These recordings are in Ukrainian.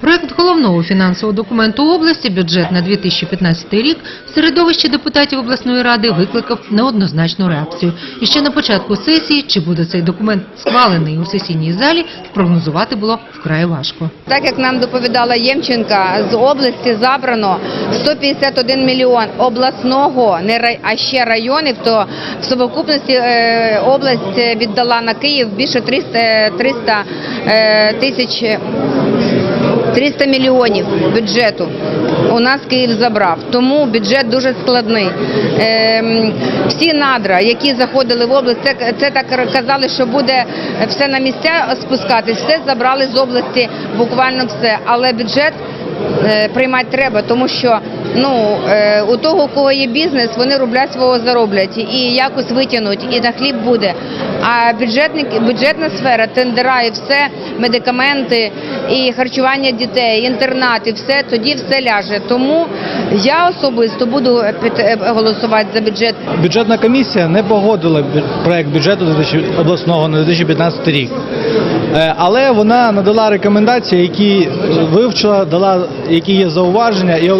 Проект головного фінансового документу області бюджет на 2015 рік в середовищі депутатів обласної ради викликав неоднозначну реакцію. І ще на початку сесії, чи буде цей документ схвалений у сесійній залі, спрогнозувати було вкрай важко. Так як нам доповідала Ємченка, з області забрано 151 мільйон обласного, а ще районів, то в совокупності е, область віддала на Київ більше 300, 300 е, тисяч 300 мільйонів бюджету. У нас Київ забрав, тому бюджет дуже складний. Ем, всі надра, які заходили в область, це, так казали, що буде все на місця спускатись, все забрали з області, буквально все. Але бюджет е, приймати треба, тому що ну е, у того, у кого є бізнес, вони рубля свого зароблять і якось витягнуть, і на хліб буде. А бюджетник, бюджетна сфера, тендера і все, медикаменти і харчування дітей, інтернати, все тоді все ляже. Тому я особисто буду під- е, голосувати за бюджет. Бюджетна комісія не погодила проект бюджету 2000 обласного на 2015 рік. Е, Але вона надала рекомендації, які вивчила, дала які є зауваження і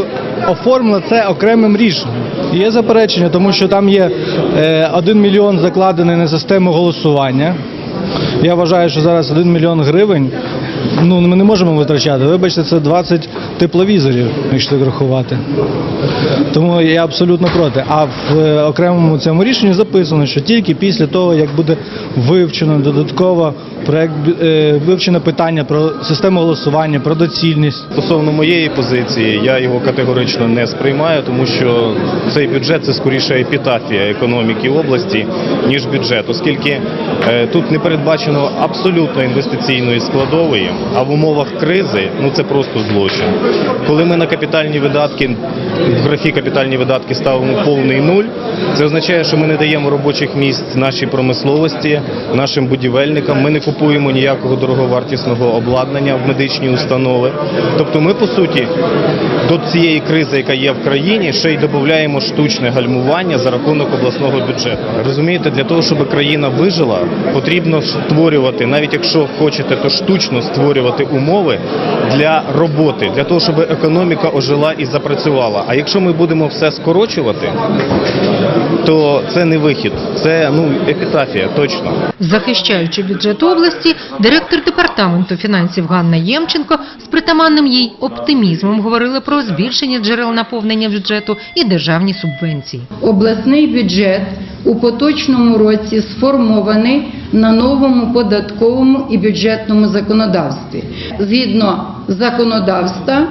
о- оформила це окремим рішенням. Є заперечення, тому що там є е, 1 мільйон закладений на систему голосування. Я вважаю, що зараз 1 мільйон гривень. Ну, ми не можемо витрачати. Вибачте, це 20 тепловізорів, якщо так рахувати. Тому я абсолютно проти. А в е, окремому цьому рішенні записано, що тільки після того, як буде вивчено додатково проект е, вивчено питання про систему голосування, про доцільність. Стосовно моєї позиції, я його категорично не сприймаю, тому що цей бюджет це скоріше епітафія економіки області, ніж бюджет, оскільки е, тут не передбачено абсолютно інвестиційної складової, а в умовах кризи ну це просто злочин. Коли ми на капітальні видатки в графі капітальні видатки ставимо повний нуль, це означає, що ми не даємо робочих місць нашій промисловості, нашим будівельникам. Ми не купуємо ніякого дороговартісного обладнання в медичні установи. Тобто, ми по суті до цієї кризи, яка є в країні, ще й додаємо штучне гальмування за рахунок обласного бюджету. Розумієте, для того, щоб країна вижила, потрібно створювати, навіть якщо хочете, то штучно створювати умови для роботи, для того, щоб економіка ожила і запрацювала. А якщо ми будемо все скорочувати, то це не вихід, це ну епітафія, точно. Захищаючи бюджет області, директор департаменту фінансів Ганна Ємченко з притаманним їй оптимізмом говорили про збільшення джерел наповнення бюджету і державні субвенції. Обласний бюджет у поточному році сформований на новому податковому і бюджетному законодавстві. Згідно законодавства,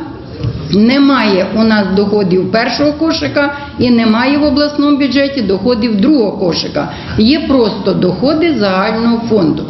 немає у нас доходів першого кошика і немає в обласному бюджеті доходів другого кошика. Є просто доходи загального фонду.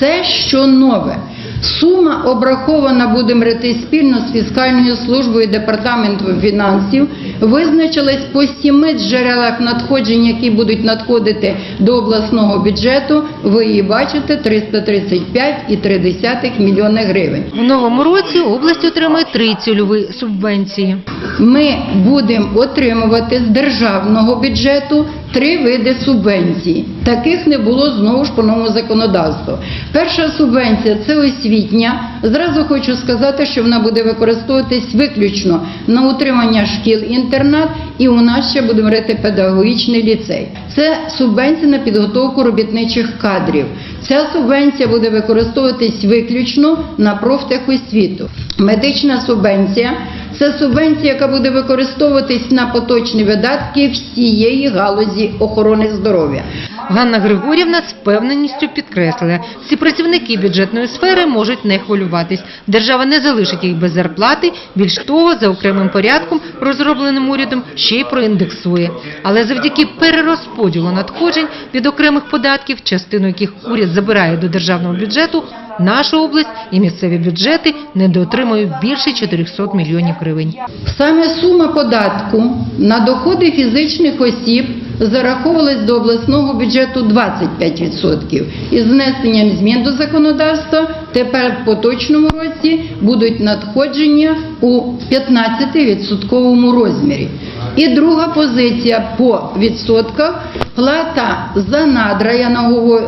Це що нове. Сума обрахована, будемо рити спільно з фіскальною службою департаментом фінансів, визначилась по сіми джерелах надходжень, які будуть надходити до обласного бюджету. Ви її бачите 335,3 мільйони гривень. В новому році область отримає три цільові субвенції. Ми будемо отримувати з державного бюджету три види субвенцій. Таких не було знову ж по новому законодавству. Перша субвенція це освітня. Зразу хочу сказати, що вона буде використовуватись виключно на утримання шкіл-інтернат, і у нас ще буде говорити педагогічний ліцей. Це субвенція на підготовку робітничих кадрів. Ця субвенція буде використовуватись виключно на профтехосвіту. Медична субвенція це субвенція, яка буде використовуватись на поточні видатки всієї галузі охорони здоров'я. Ганна Григорівна з впевненістю підкреслила, всі працівники бюджетної сфери можуть не хвилюватись. Держава не залишить їх без зарплати, більш того, за окремим порядком, розробленим урядом, ще й проіндексує. Але завдяки перерозподілу надходжень від окремих податків, частину яких уряд забирає до державного бюджету, наша область і місцеві бюджети недоотримують більше 400 мільйонів гривень. Саме сума податку на доходи фізичних осіб зараховувалась до обласного бюджету 25%. Із внесенням змін до законодавства тепер в поточному році будуть надходження у 15% розмірі. І друга позиція по відсотках плата за надра, я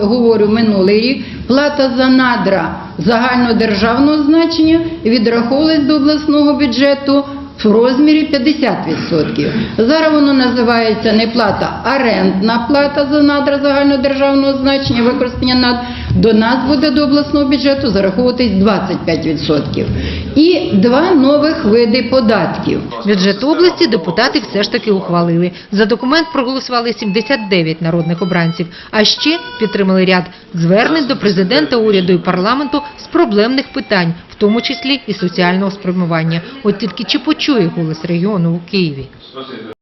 говорю минулий рік, плата за надра загальнодержавного значення відраховувалась до обласного бюджету в розмірі 50%. Зараз воно називається не плата, а рентна плата за надра загальнодержавного значення використання над до нас буде до обласного бюджету зараховуватись 25%. І два нових види податків. Бюджет області депутати все ж таки ухвалили. За документ проголосували 79 народних обранців, а ще підтримали ряд звернень до президента, уряду і парламенту з проблемних питань, в тому числі і соціального спрямування. От тільки чи почує голос регіону у Києві?